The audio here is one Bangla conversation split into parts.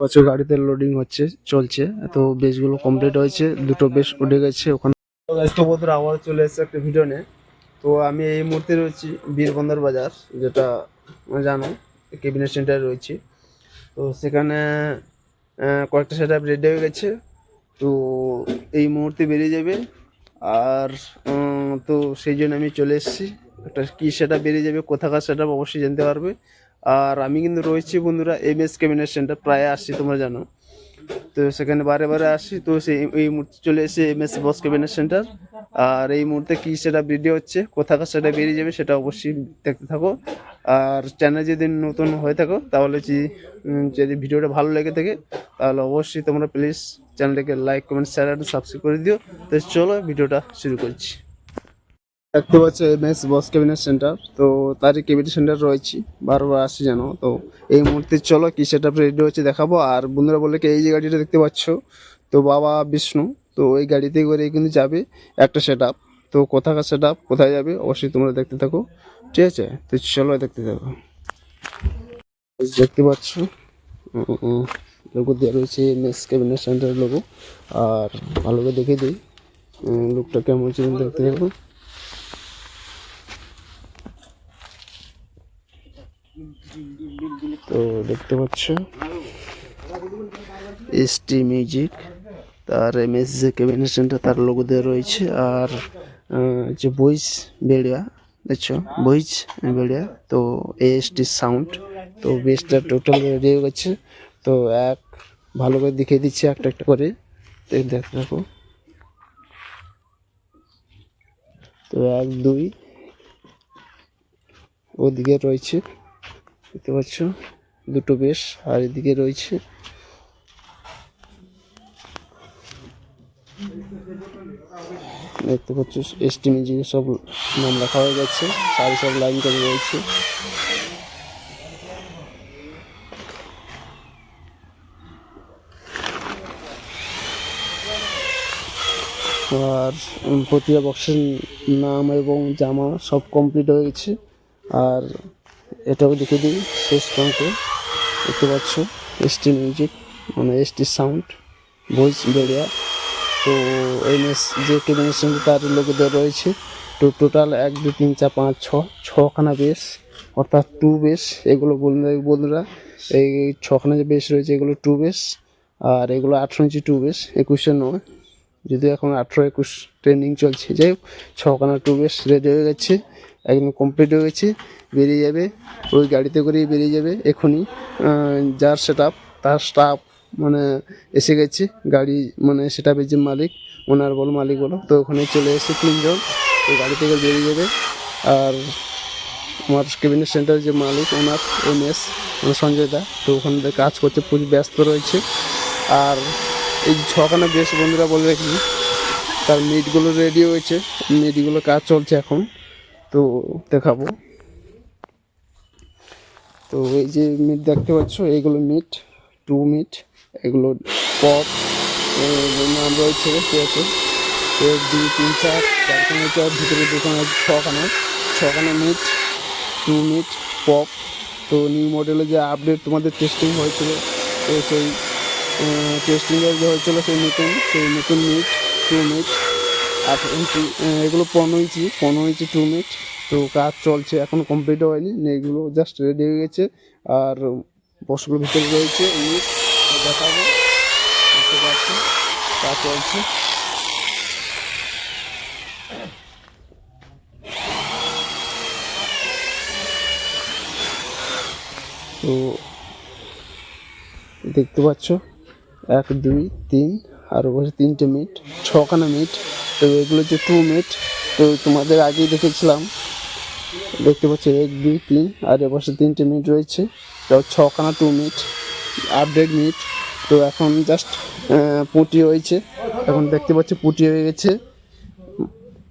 বছর গাড়িতে লোডিং হচ্ছে, চলছে। তো বেসগুলো কমপ্লিট হয়েছে, দুটো বেস উঠে গেছে ওখানে। তো চলে এসেছে একটা ভিডিও নিয়ে। তো আমি এই মুহূর্তে রয়েছি বীরবন্দর বাজার, যেটা জানো কেবিনেট সেন্টারে রয়েছি। তো সেখানে কয়েকটা সেট আপ রেডি হয়ে গেছে। তো এই মুহূর্তে বেরিয়ে যাবে। আর তো সেই জন্য আমি চলে এসেছি। একটা কী সেটা বেরিয়ে যাবে, কোথাকার সেটা অবশ্যই জানতে পারবে। আর আমি কিন্তু রয়েছি বন্ধুরা এম এস ক্যাবিনেট সেন্টার প্রায় আসছি, তোমরা জানো। তো সেখানে বারে বারে আসি, তো সেই এই মুহূর্তে চলে এসে M S boss cabinet centre আর এই মুহূর্তে কী সেটা ভিডিও হচ্ছে, কোথাকার সেটা বেরিয়ে যাবে সেটা অবশ্যই দেখতে থাকো। আর চ্যানেল যদি নতুন হয়ে থাকো, তাহলে যদি ভিডিওটা ভালো লেগে থাকে, তাহলে অবশ্যই তোমরা প্লিজ চ্যানেলটাকে লাইক কমেন্ট শেয়ার সাবস্ক্রাইব করে দিও। তো চলো, ভিডিওটা শুরু করছি। দেখতে পাচ্ছ M S boss cabinet centre. তো তারই ক্যাবিনেট সেন্টার রয়েছি বারবার আসি জানো তো এই মুহূর্তে চলো কি সেটা রেডি হচ্ছে দেখাবো। আর বন্ধুরা বলে কি, এই যে গাড়িটা দেখতে পাচ্ছ, তো বাবা বিষ্ণু, তো এই গাড়িতে করে কিন্তু যাবে একটা সেট আপ তো কোথাকার সেট আপ কোথায় যাবে, অবশ্যই তোমরা দেখতে থাকো। ঠিক আছে? তো চলো দেখতে থাকো। দেখতে পাচ্ছ? লোগো দেওয়া রয়েছে এম এস ক্যাবিনেট সেন্টারের লোগো আর ভালো করে দেখে দিই লোকটা কেমন ছিল দেখতে থাকো। তো দেখতে পাচ্ছ? এস টি মিউজিক তার এম এস যে সেন্টার তার দেওয়া রয়েছে। আর যে বইস বেড়িয়া দেখছ? বইস বেড়িয়া তো এস টি সাউন্ড তো বেসটা টোটাল রেডি হয়ে গেছে। তো এক, ভালো করে দেখিয়ে দিচ্ছে একটা একটা করে। দেখতে থাকো তো এক, দুই, ওদিকে রয়েছে। দেখতে পাচ্ছ? দুটো বেশ, আর এদিকে রয়েছে। দেখতে পাচ্ছ এসটি মিউজিক সব নাম লেখা হয়ে গেছে, সারি সব লাইন করে রয়েছে। আর প্রতিটা বক্সের নাম এবং জামা সব কমপ্লিট হয়ে গেছে। আর এটাও দেখে দিই শেষ প্রান্তে। দেখতে পাচ্ছ এসটি মিউজিক মানে এসটি সাউন্ড ভয়েস বেরিয়া তো এম এস যে কেবিনের সঙ্গে তার লোক দেওয়া রয়েছে। তো টোটাল এক, দুই, তিন, চার, পাঁচ, ছ, ছখানা বেস অর্থাৎ টু বেস এগুলো বন্ধুরা, এই ছখানা যে বেস রয়েছে, এগুলো টু বেস আর এগুলো আঠেরো ইঞ্চি টু বেস একুশে নয়। যদিও এখন আঠেরো, একুশ ট্রেনিং চলছে। যাই হোক, ছখানা টু বেস রেডি হয়ে গেছে। একদম কমপ্লিট হয়ে গেছে, বেরিয়ে যাবে, ওই গাড়িতে করেই বেরিয়ে যাবে, এখনই যার সেট তার স্টাফ মানে এসে গেছে, গাড়ি মানে সেটাপের যে মালিক, ওনার বল, মালিক বলো, তো ওখানে চলে এসে তিনজন, তো গাড়ি থেকে বেরিয়ে যাবে, আর আমার কেবিনেট সেন্টার যে মালিক, owner M S Sanjay da, তো ওখানে কাজ করতে পুরো ব্যস্ত রয়েছে, আর এই ছখানা বেশ বন্ধুরা বলবে কি তার মিটগুলো রেডি হয়েছে মিটগুলো কাজ চলছে এখন তো দেখাবো। তো এই যে মিট দেখতে পাচ্ছ, এইগুলো মিট, টু মিট, এগুলো পপ। নাম রয়েছে আছে। এক, দুই, তিন, চার চারখানা চার ভিতরে দুখানা ছখানা। ছখানা মিট, টু মিট, পপ। তো নিউ মডেলে যে আপডেট তোমাদের টেস্টিং হয়েছিল, তো সেই টেস্টিংয়ের যে হয়েছিল সেই নতুন সেই নতুন মিট, টু মিট আট ইঞ্চি এগুলো পনেরো ইঞ্চি পনেরো ইঞ্চি টু মিট তো কাজ চলছে, এখন কমপ্লিট হয়নি। এগুলো জাস্ট রেডি হয়ে গেছে। আর বসগুলোর ভিতরে রয়েছে দেখাবো। কাজ চলছে। তো দেখতে পাচ্ছ? এক, দুই, তিন, আর বসে তিনটে মিট ছখানা মিট তো এগুলো হচ্ছে টু মিট তো তোমাদের আগেই দেখেছিলাম। দেখতে পাচ্ছি, এক, দুই, তিন, আর এ বসে তিনটে মিট রয়েছে। তো ছখানা টু মিট আপডেট মিট তো এখন জাস্ট পুঁটি হয়েছে। এখন দেখতে পাচ্ছি, পুঁটি হয়ে গেছে।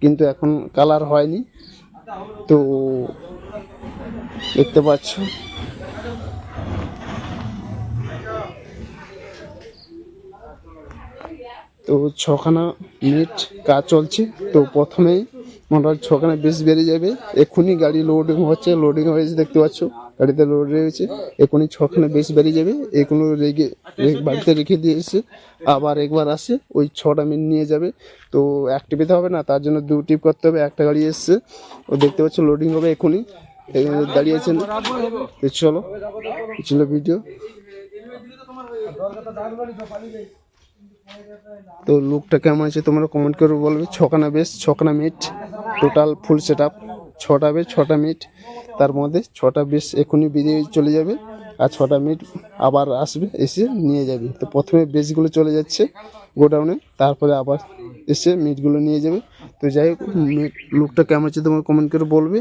কিন্তু এখন কালার হয়নি। তো দেখতে পাচ্ছ তো ছখানা মিনিট কাজ চলছে। তো প্রথমেই মোটামুটি ছখানা বেশ বেরিয়ে যাবে। এক্ষুনি গাড়ি লোডিং হচ্ছে লোডিং হয়েছে দেখতে পাচ্ছ। গাড়িতে লোড রয়েছে। এখনই ছখানা বেশ বেরিয়ে যাবে। এগুলো রেগে বাড়িতে রেখে দিয়ে এসে আবার একবার আসে। ওই ছটা মিনিট নিয়ে যাবে। তো এক টিপিতে হবে না, তার জন্য দু টিপ করতে হবে। একটা গাড়ি এসছে, ও দেখতে পাচ্ছ লোডিং হবে এখনই এখানে দাঁড়িয়ে আছেন। তো চলো, ছিল ভিডিও তো লুকটা কেমন আছে তোমরা কমেন্ট করে বলবে। ছখানা বেশ, ছখানা mid total full set up ছটা বেশ, ছটা মিট তার মধ্যে ছটা বেশ এখনই বেরিয়ে চলে যাবে আর ছটা মিট আবার আসবে, এসে নিয়ে যাবে। তো প্রথমে বেশগুলো চলে যাচ্ছে গোডাউনে, তারপরে আবার এসে মিটগুলো নিয়ে যাবে। তো যাই হোক মিট লুকটা কেমন আছে তোমরা কমেন্ট করে বলবে।